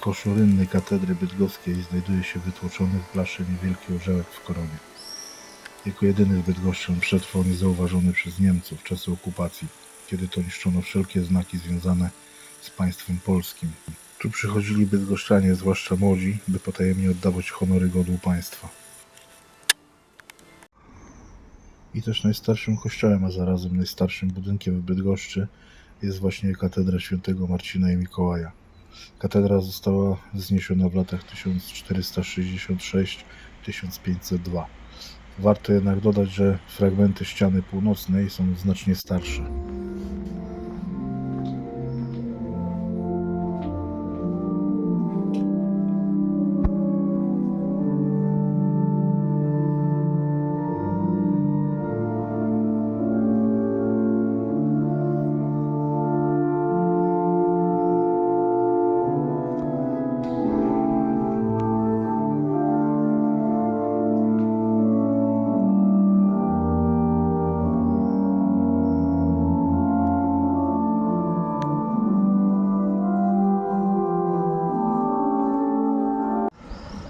koszu katedry bydgoskiej znajduje się wytłoczony w blasze niewielki orzełek w koronie. Jako jedyny w Bydgoszczy on przetrwał niezauważony przez Niemców w czasie okupacji, kiedy to niszczono wszelkie znaki związane z państwem polskim. Tu przychodzili bydgoszczanie, zwłaszcza młodzi, by potajemnie oddawać honory godłu państwa. I też najstarszym kościołem, a zarazem najstarszym budynkiem w Bydgoszczy jest właśnie katedra świętego Marcina i Mikołaja. Katedra została wzniesiona w latach 1466-1502. Warto jednak dodać, że fragmenty ściany północnej są znacznie starsze.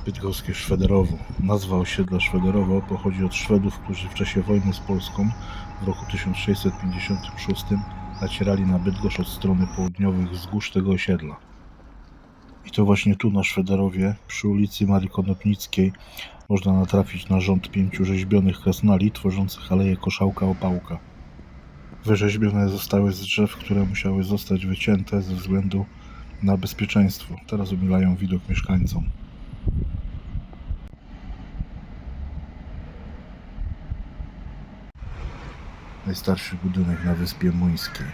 Bydgoskie Szwederowo. Nazwa osiedla Szwederowo pochodzi od Szwedów, którzy w czasie wojny z Polską w roku 1656 nacierali na Bydgoszcz od strony południowych wzgórz tego osiedla. I to właśnie tu na Szwederowie, przy ulicy Marii Konopnickiej, można natrafić na rząd pięciu rzeźbionych krasnali tworzących aleję koszałka-opałka. Wyrzeźbione zostały z drzew, które musiały zostać wycięte ze względu na bezpieczeństwo. Teraz umielają widok mieszkańcom. Najstarszy budynek na Wyspie Muńskiej.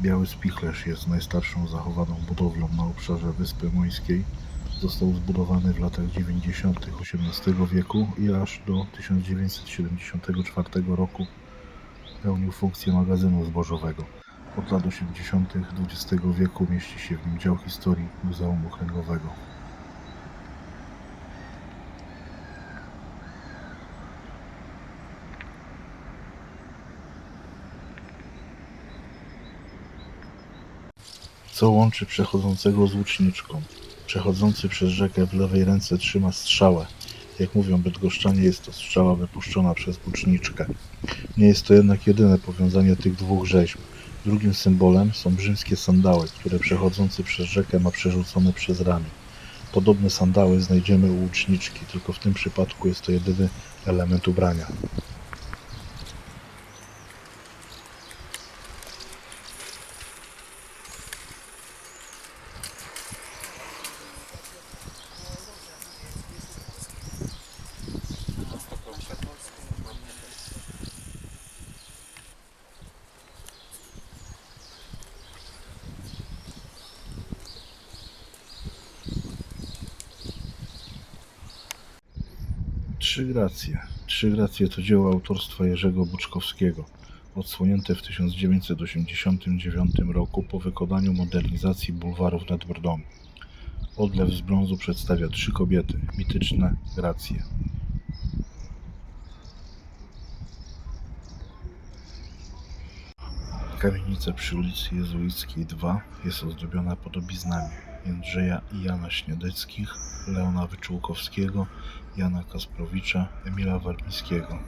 Biały Spichlerz jest najstarszą zachowaną budowlą na obszarze Wyspy Muńskiej. Został zbudowany w latach 90. XVIII wieku i aż do 1974 roku pełnił funkcję magazynu zbożowego. Od lat 80. XX wieku mieści się w nim dział historii Muzeum Okręgowego. Co łączy przechodzącego z łuczniczką? Przechodzący przez rzekę w lewej ręce trzyma strzałę. Jak mówią bydgoszczanie, jest to strzała wypuszczona przez łuczniczkę. Nie jest to jednak jedyne powiązanie tych dwóch rzeźb. Drugim symbolem są rzymskie sandały, które przechodzący przez rzekę ma przerzucone przez ramię. Podobne sandały znajdziemy u łuczniczki, tylko w tym przypadku jest to jedyny element ubrania. Trzy gracje. Trzy gracje to dzieło autorstwa Jerzego Buczkowskiego, odsłonięte w 1989 roku po wykonaniu modernizacji bulwarów nad Brdą. Odlew z brązu przedstawia trzy kobiety, mityczne gracje. Kamienica przy ulicy Jezuickiej 2 jest ozdobiona podobiznami Jędrzeja i Jana Śniedeckich, Leona Wyczółkowskiego, Jana Kasprowicza, Emila Warmińskiego.